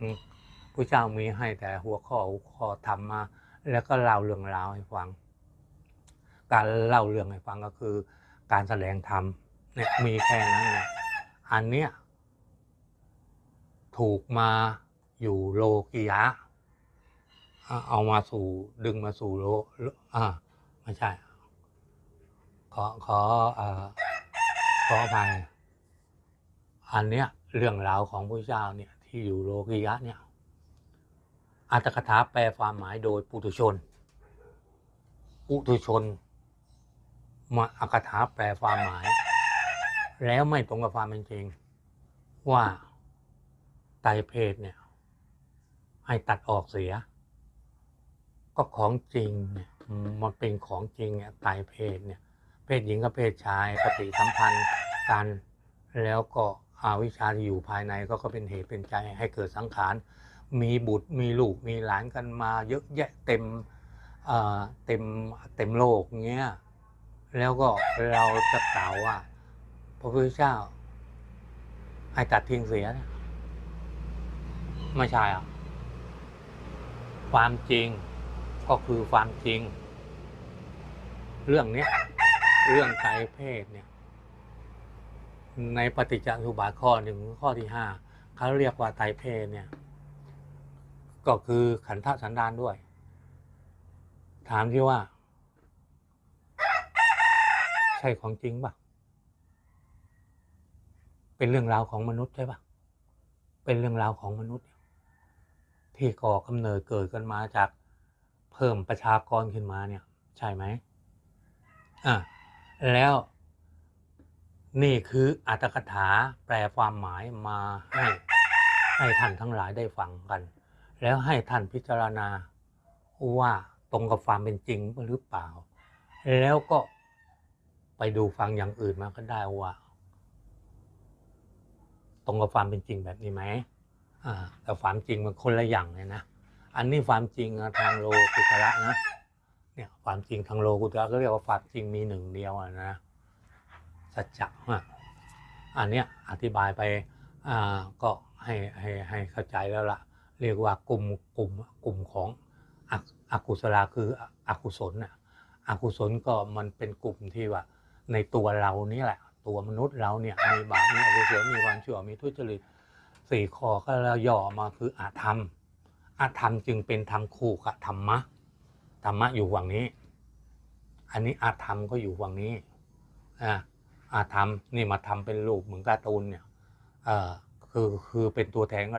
อืมผู้เจ้ามีให้แต่หัวข้อหัวข้อทำมา แล้วก็เล่าเรื่องราวให้ฟัง การเล่าเรื่องให้ฟังก็คือ การแสดงธรรมเนี่ยมีแค่นั้นนี่ยอันเนี้ยถูกมาอยู่โลกิยะเอามาสู่ดึงมาสู่โลโลอ่าไม่ใช่ ขอขออขออภัยอันเนี้ยเรื่องราวของพระเจ้าเนี่ย ที่อยู่โลกิยะเนี่ยอัตถกถาแปลความหมายโดยปุถุชน ปุถุชน มาอักถาแปลความหมาย แล้วไม่ตรงกับความเป็นจริง ว่าไตเพศเนี่ย ให้ตัดออกเสีย ก็ของจริงเนี่ยมันเป็นของจริงเนี่ยไตเพศเนี่ย เพศหญิงกับเพศชายปฏิสัมพันธ์กันแล้วก็ อาวิชาที่อยู่ภายในก็ก็เป็นเหตุเป็นใจให้เกิดสังขาร มีบุตรมีลูกมีหลานกันมาเยอะแยะเต็มเต็มเต็มโลกเงี้ย แล้วก็เราจะกล่าวว่า พระพุทธเจ้าให้ตัดทิ้งเสีย ไม่ใช่อะความจริงก็คือความจริง เรื่องเนี้ยเรื่องไตรเพศเนี่ย ในปฏิจจสมุปบาทข้อหนึ่งข้อที่ห้าเขาเรียกว่าไตรเพเนี่ย ก็คือขันธสันดานด้วย ถามที่ว่า ใช่ของจริงปะเป็นเรื่องราวของมนุษย์ใช่ปะเป็นเรื่องราวของมนุษย์ ที่ก่อกำเนิดเกิดกันมาจากเพิ่มประชากรขึ้นมาเนี่ย ใช่ไหมอะแล้ว นี่คืออัตถกถาแปลความหมายมาให้ให้ท่านทั้งหลายได้ฟังกัน แล้วให้ท่านพิจารณาว่าตรงกับความเป็นจริงหรือเปล่า แล้วก็ไปดูฟังอย่างอื่นมาก็ได้ว่า ตรงกับความเป็นจริงแบบนี้ไหมอ่าแต่ความจริงมันคนละอย่างเลยนะอันนี้ความจริงทางโลกุตระนะเนี่ยความจริงทางโลกุตระก็เรียกว่าความจริงมีหนึ่งเดียวนะ สัจจะอะอันเนี้ยอธิบายไปอ่าก็ให้ให้ให้เข้าใจแล้วล่ะเรียกว่ากลุ่มกลุ่มกลุ่มของอกุศลาคืออกุศลน่ะอกุศลก็มันเป็นกลุ่มที่ว่า ในตัวเรานี่แหละ ตัวมนุษย์เราเนี่ยมีบาปมีอกุศลมีความชั่วมีทุจริตสี่ข้อก็เราย่อมาคืออาธรรมอาธรรมจึงเป็นธรรมคู่กับธรรมะธรรมะอยู่ฝั่งนี้ อันนี้อาธรรมก็อยู่ฝั่งนี้อ่า อาธรรมนี่มาทำเป็นรูปเหมือนการ์ตูนเนี่ยคือคือเป็นตัวแทน